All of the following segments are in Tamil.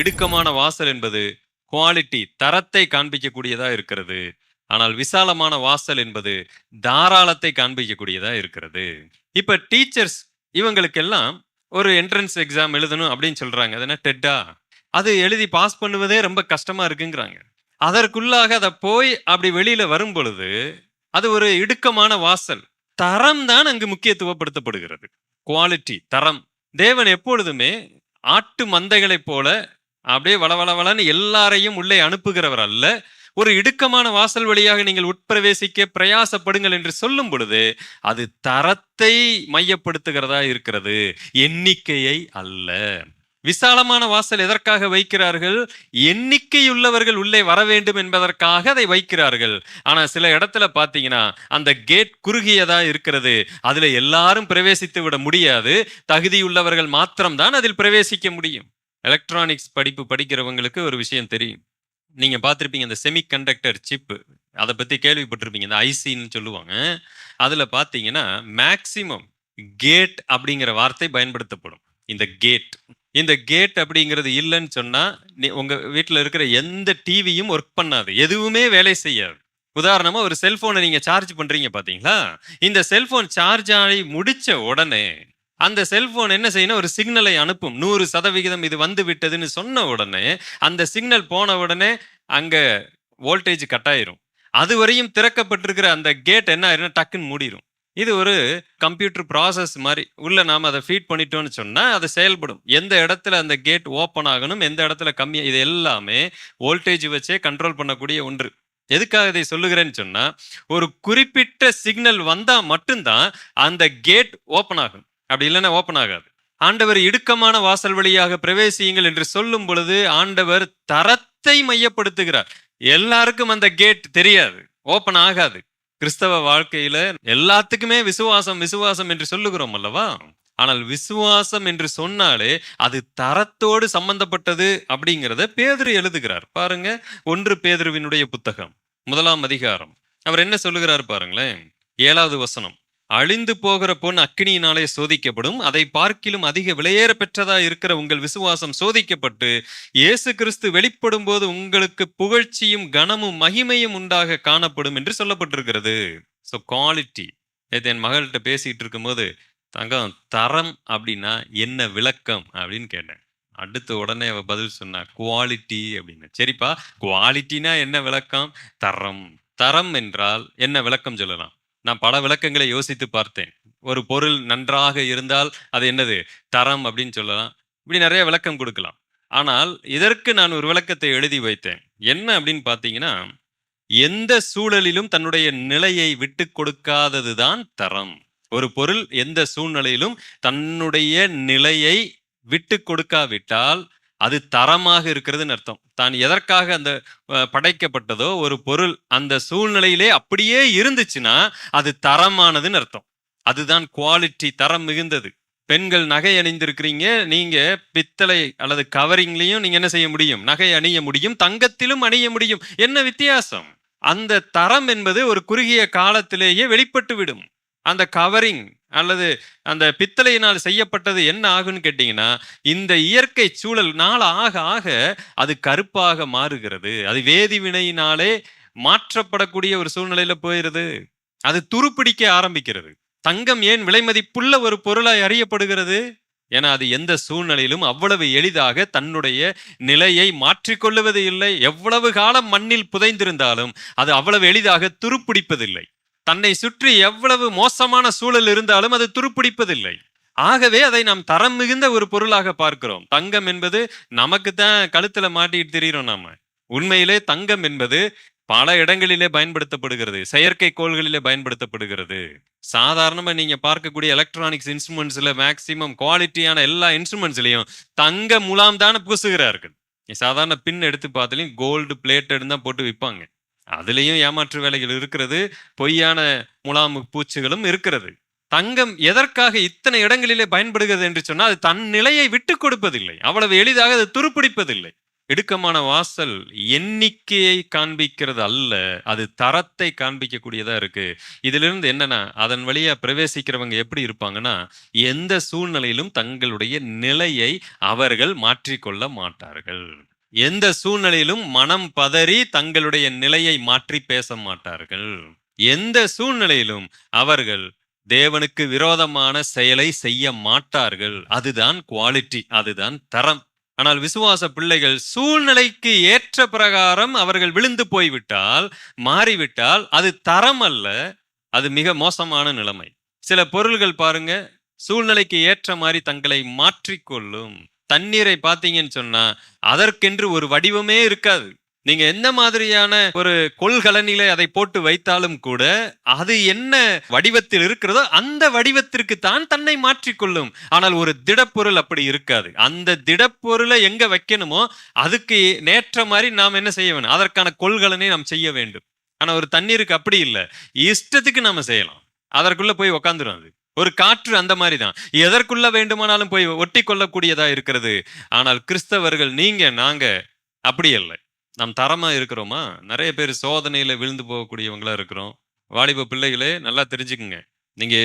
இடுக்கமான வாசல் என்பது குவாலிட்டி தரத்தை காண்பிக்கக்கூடியதா இருக்கிறது. ஆனால் விசாலமான வாசல் என்பது தாராளத்தை காண்பிக்கக்கூடியதா இருக்கிறது. இப்ப டீச்சர்ஸ் இவங்களுக்கெல்லாம் ஒரு என்ட்ரன்ஸ் எக்ஸாம் எழுதணும் அப்படின்னு சொல்றாங்க. அது என்ன டெட்டா அது எழுதி பாஸ் பண்ணுவதே ரொம்ப கஷ்டமா இருக்குங்கிறாங்க. அதற்குள்ளாக அதை போய் அப்படி வெளியில வரும் பொழுது அது ஒரு இடுக்கமான வாசல். தரம் தான் அங்கு முக்கியத்துவப்படுத்தப்படுகிறது. குவாலிட்டி தரம். தேவன் எப்பொழுதுமே ஆட்டு மந்தைகளைப் போல அப்படியே வளவளவளன்னு எல்லாரையும் உள்ளே அனுப்புகிறவர் அல்ல. ஒரு இடுக்கமான வாசல் வழியாக நீங்கள் உட்பிரவேசிக்க பிரயாசப்படுங்கள் என்று சொல்லும் பொழுது அது தரத்தை மையப்படுத்துகிறதா இருக்கிறது? எண்ணிக்கையை அல்ல. விசாலமான வாசல் எதற்காக வைக்கிறார்கள்? எண்ணிக்கையுள்ளவர்கள் உள்ளே வர வேண்டும் என்பதற்காக அதை வைக்கிறார்கள். ஆனா சில இடத்துல பாத்தீங்கன்னா அந்த கேட் குறுகியதா இருக்கிறது. அதுல எல்லாரும் பிரவேசித்து விட முடியாது. தகுதியுள்ளவர்கள் மாத்திரம்தான் அதில் பிரவேசிக்க முடியும். எலக்ட்ரானிக்ஸ் படிப்பு படிக்கிறவங்களுக்கு ஒரு விஷயம் தெரியும். நீங்கள் பார்த்துருப்பீங்க இந்த செமி கண்டக்டர் சிப்பு அதை பற்றி கேள்விப்பட்டிருப்பீங்க இந்த ஐசின்னு சொல்லுவாங்க. அதில் பார்த்தீங்கன்னா மேக்சிமம் கேட் அப்படிங்கிற வார்த்தை பயன்படுத்தப்படும். இந்த கேட் இந்த கேட் அப்படிங்கிறது இல்லைன்னு சொன்னால் நீ வீட்டில் இருக்கிற எந்த டிவியும் ஒர்க் பண்ணாது. எதுவுமே வேலை செய்யாது. உதாரணமாக ஒரு செல்ஃபோனை நீங்கள் சார்ஜ் பண்ணுறீங்க பார்த்தீங்களா? இந்த செல்ஃபோன் சார்ஜ் ஆகி முடித்த உடனே அந்த செல்போன் என்ன செய்யணும் ஒரு சிக்னலை அனுப்பும். நூறு சதவிகிதம் இது வந்து விட்டதுன்னு சொன்ன உடனே அந்த சிக்னல் போன உடனே அங்க வோல்டேஜ் கட் ஆயிரும் அது வரையும் திறக்கப்பட்டிருக்கிற அந்த கேட் என்ன ஆயிரும்னா டக்குன்னு மூடிரும். இது ஒரு கம்ப்யூட்டர் ப்ராசஸ் மாதிரி. உள்ள நாம் அதை ஃபீட் பண்ணிட்டோம்னு சொன்னால் அது செயல்படும். எந்த இடத்துல அந்த கேட் ஓப்பன் ஆகணும் எந்த இடத்துல கம்மி இது எல்லாமே வோல்டேஜ் வச்சே கண்ட்ரோல் பண்ணக்கூடிய ஒன்று. எதுக்காக இதை சொல்லுகிறேன்னு சொன்னால் ஒரு குறிப்பிட்ட சிக்னல் வந்தால் மட்டும்தான் அந்த கேட் ஓப்பன் ஆகும். அப்படி இல்லைன்னா ஓப்பன் ஆகாது. ஆண்டவர் இடுக்கமான வாசல் வழியாக பிரவேசியுங்கள் என்று சொல்லும் பொழுது ஆண்டவர் தரத்தை மையப்படுத்துகிறார். எல்லாருக்கும் அந்த கேட் தெரியாது. ஓப்பன் ஆகாது. கிறிஸ்தவ வாழ்க்கையில எல்லாத்துக்குமே விசுவாசம் விசுவாசம் என்று சொல்லுகிறோம் அல்லவா? ஆனால் விசுவாசம் என்று சொன்னாலே அது தரத்தோடு சம்பந்தப்பட்டது அப்படிங்கிறத பேதிரு எழுதுகிறார். பாருங்க ஒன்று பேதிருவினுடைய புத்தகம் முதலாம் அதிகாரம். அவர் என்ன சொல்லுகிறார் பாருங்களேன் ஏழாவது வசனம். அழிந்து போகிற பொன் அக்னியினாலே சோதிக்கப்படும். அதை பார்க்கிலும் அதிக விலையேற பெற்றதா இருக்கிற உங்கள் விசுவாசம் சோதிக்கப்பட்டு இயேசு கிறிஸ்து வெளிப்படும் போது உங்களுக்கு புகழ்ச்சியும் கனமும் மகிமையும் உண்டாக காணப்படும் என்று சொல்லப்பட்டிருக்கிறது. ஸோ குவாலிட்டி நேற்று என் மகள்கிட்ட பேசிட்டு இருக்கும்போது தங்கம் தரம் அப்படின்னா என்ன விளக்கம் அப்படின்னு கேட்டேன். அடுத்து உடனே அவ பதில் சொன்னா குவாலிட்டி அப்படின்னு. சரிப்பா குவாலிட்டினா என்ன விளக்கம்? தரம். தரம் என்றால் என்ன விளக்கம் சொல்லலாம்? நான் பல விளக்கங்களை யோசித்து பார்த்தேன். ஒரு பொருள் நன்றாக இருந்தால் அது என்னது? தரம் அப்படின்னு சொல்லலாம். இப்படி நிறைய விளக்கம் கொடுக்கலாம். ஆனால் இதற்கு நான் ஒரு விளக்கத்தை எழுதி வைத்தேன். என்ன அப்படின்னு பார்த்தீங்கன்னா எந்த சூழலிலும் தன்னுடைய நிலையை விட்டு கொடுக்காததுதான் தரம். ஒரு பொருள் எந்த சூழ்நிலையிலும் தன்னுடைய நிலையை விட்டு கொடுக்காவிட்டால் அது தரமாக இருக்கிறதுன்னு அர்த்தம். தான் எதற்காக அந்த படைக்கப்பட்டதோ ஒரு பொருள் அந்த சூழ்நிலையிலே அப்படியே இருந்துச்சுன்னா அது தரமானதுன்னு அர்த்தம். அதுதான் குவாலிட்டி தரம் மிகுந்தது. பெண்கள் நகை அணிந்திருக்கிறீங்க நீங்க பித்தளை அல்லது கவரிங்லையும் நீங்க என்ன செய்ய முடியும்? நகை அணிய முடியும் தங்கத்திலும் அணிய முடியும். என்ன வித்தியாசம்? அந்த தரம் என்பது ஒரு குறுகிய காலத்திலேயே வெளிப்பட்டு விடும் அந்த கவரிங் அல்லது அந்த பித்தளையினால் செய்யப்பட்டது என்ன ஆகுன்னு கேட்டிங்கன்னா இந்த இயற்கை சூழல் நாள் ஆக ஆக அது கருப்பாக மாறுகிறது. அது வேதி வினையினாலே மாற்றப்படக்கூடிய ஒரு சூழ்நிலையில போயிருது. அது துருப்பிடிக்க ஆரம்பிக்கிறது. தங்கம் ஏன் விலைமதிப்புள்ள ஒரு பொருளாய் அறியப்படுகிறது? ஏன்னா அது எந்த சூழ்நிலையிலும் அவ்வளவு எளிதாக தன்னுடைய நிலையை மாற்றிக்கொள்ளுவது இல்லை. எவ்வளவு காலம் மண்ணில் புதைந்திருந்தாலும் அது அவ்வளவு எளிதாக துருப்பிடிப்பதில்லை. தன்னை சுற்றி எவ்வளவு மோசமான சூழல் இருந்தாலும் அது துருப்பிடிப்பதில்லை. ஆகவே அதை நாம் தரம் மிகுந்த ஒரு பொருளாக பார்க்கிறோம். தங்கம் என்பது நமக்கு தான் கழுத்துல மாட்டிட்டு தெரியிறோம் நாம. உண்மையிலே தங்கம் என்பது பல இடங்களிலே பயன்படுத்தப்படுகிறது. செயற்கை கோள்களிலே பயன்படுத்தப்படுகிறது. சாதாரணமா நீங்க பார்க்கக்கூடிய எலக்ட்ரானிக்ஸ் இன்ஸ்ட்ருமெண்ட்ஸ்ல மேக்சிமம் குவாலிட்டியான எல்லா இன்ஸ்ட்ருமெண்ட்ஸ்லயும் தங்க முலாம் தானே பூசுகிறார்கள். நீ சாதாரண பின் எடுத்து பார்த்தாலையும் கோல்டு பிளேட்டட் தான் போட்டு விற்பாங்க அதுலேயும் ஏமாற்று வேலைகள் இருக்கிறது பொய்யான முலாம் பூச்சிகளும் இருக்கிறது. தங்கம் எதற்காக இத்தனை இடங்களிலே பயன்படுகிறது என்று சொன்னால் அது தன் நிலையை விட்டு கொடுப்பதில்லை. அவ்வளவு எளிதாக அது துருப்பிடிப்பதில்லை. இடுக்கமான வாசல் எண்ணிக்கையை காண்பிக்கிறது அல்ல அது தரத்தை காண்பிக்கக்கூடியதா இருக்கு. இதிலிருந்து என்னன்னா அதன் வழியா பிரவேசிக்கிறவங்க எப்படி இருப்பாங்கன்னா எந்த சூழ்நிலையிலும் தங்களுடைய நிலையை அவர்கள் மாற்றிக்கொள்ள மாட்டார்கள். எந்த சூழ்நிலையிலும் மனம் பதறி தங்களுடைய நிலையை மாற்றி பேச மாட்டார்கள். எந்த சூழ்நிலையிலும் அவர்கள் தேவனுக்கு விரோதமான செயலை செய்ய மாட்டார்கள். அதுதான் குவாலிட்டி அதுதான் தரம். ஆனால் விசுவாச பிள்ளைகள் சூழ்நிலைக்கு ஏற்ற பிரகாரம் அவர்கள் விழுந்து போய்விட்டால் மாறிவிட்டால் அது தரம் அல்ல அது மிக மோசமான நிலைமை. சில பொருள்கள் பாருங்க சூழ்நிலைக்கு ஏற்ற மாதிரி தங்களை மாற்றிக்கொள்ளும். தண்ணீரை பார்த்தீங்கன்னு சொன்னா அதற்கென்று ஒரு வடிவமே இருக்காது. நீங்க எந்த மாதிரியான ஒரு கொள்கலனில அதை போட்டு வைத்தாலும் கூட அது என்ன வடிவத்தில் இருக்கிறதோ அந்த வடிவத்திற்கு தான் தன்னை மாற்றிக்கொள்ளும் ஆனால் ஒரு திடப்பொருள் அப்படி இருக்காது. அந்த திடப்பொருளை எங்க வைக்கணுமோ அதுக்கு நேற்ற மாதிரி நாம் என்ன செய்ய வேணும் அதற்கான கொள்கலனை நாம் செய்ய வேண்டும். ஆனா ஒரு தண்ணீருக்கு அப்படி இல்லை. இஷ்டத்துக்கு நாம செய்யலாம். அதற்குள்ள போய் உக்காந்துரும் அது. ஒரு காற்று அந்த மாதிரி தான் எதற்குள்ள வேண்டுமானாலும் போய் ஒட்டி கொள்ளக்கூடியதா இருக்கிறது. ஆனால் கிறிஸ்தவர்கள் நீங்க நாங்க அப்படி இல்லை நாம் தரமா இருக்கிறோமா? நிறைய பேர் சோதனையில விழுந்து போகக்கூடியவங்களா இருக்கிறோம். வாலிப பிள்ளைகளே நல்லா தெரிஞ்சுக்குங்க. நீங்க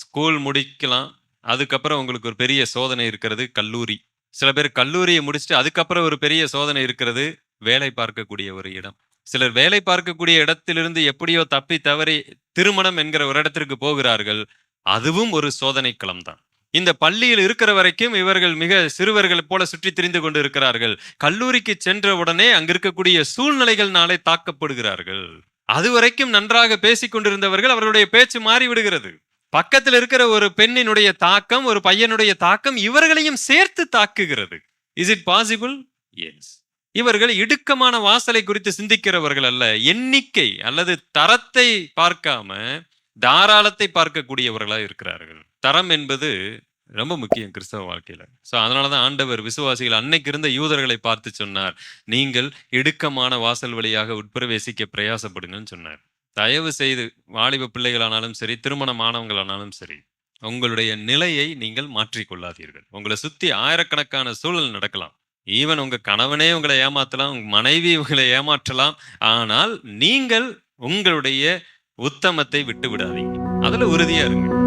ஸ்கூல் முடிக்கலாம். அதுக்கப்புறம் உங்களுக்கு ஒரு பெரிய சோதனை இருக்கிறது கல்லூரி. சில பேர் கல்லூரியை முடிச்சுட்டு அதுக்கப்புறம் ஒரு பெரிய சோதனை இருக்கிறது வேலை பார்க்கக்கூடிய ஒரு இடம். சிலர் வேலை பார்க்கக்கூடிய இடத்திலிருந்து எப்படியோ தப்பி தவறி திருமணம் என்கிற ஒரு இடத்திற்கு போகிறார்கள். அதுவும் ஒரு சோதனை களம் தான் இந்த பள்ளியில் இருக்கிற வரைக்கும் இவர்கள் மிக சிறுவர்கள் போல சுற்றி திரிந்து கொண்டு இருக்கிறார்கள். கல்லூரிக்கு சென்ற உடனே அங்க இருக்கக்கூடிய சூழ்நிலைகள் நாளை தாக்கப்படுகிறார்கள். அது வரைக்கும் நன்றாக பேசிக் கொண்டிருந்தவர்கள் அவர்களுடைய பேச்சு மாறி விடுகிறது பக்கத்தில் இருக்கிற ஒரு பெண்ணினுடைய தாக்கம் ஒரு பையனுடைய தாக்கம் இவர்களையும் சேர்த்து தாக்குகிறது. இஸ் இட் பாசிபிள் எஸ் இவர்கள் இடுக்கமான வாசலை குறித்து சிந்திக்கிறவர்கள் அல்ல. எண்ணிக்கை அல்லது தரத்தை பார்க்காம தாராளத்தை பார்க்கக்கூடியவர்களாக இருக்கிறார்கள். தரம் என்பது ரொம்ப முக்கியம் கிறிஸ்தவ வாழ்க்கையில. அதனால தான் ஆண்டவர் விசுவாசிகள் அன்னைக்கு இருந்த யூதர்களை பார்த்து சொன்னார். நீங்கள் இடுக்கமான வாசல் வழியாக உட்பிரவேசிக்க பிரயாசப்படுங்கன்னு சொன்னார். தயவு செய்து வாலிப பிள்ளைகளானாலும் சரி திருமணமானவங்களானாலும் சரி உங்களுடைய நிலையை நீங்கள் மாற்றிக்கொள்ளாதீர்கள். உங்களை சுற்றி ஆயிரக்கணக்கான சூழல் நடக்கலாம். ஈவன் உங்கள் கணவனே உங்களை ஏமாற்றலாம் உங்கள் மனைவி உங்களை ஏமாற்றலாம். ஆனால் நீங்கள் உங்களுடைய உத்தமத்தை விட்டு விடாதீங்க அதுல உறுதியா இருங்க.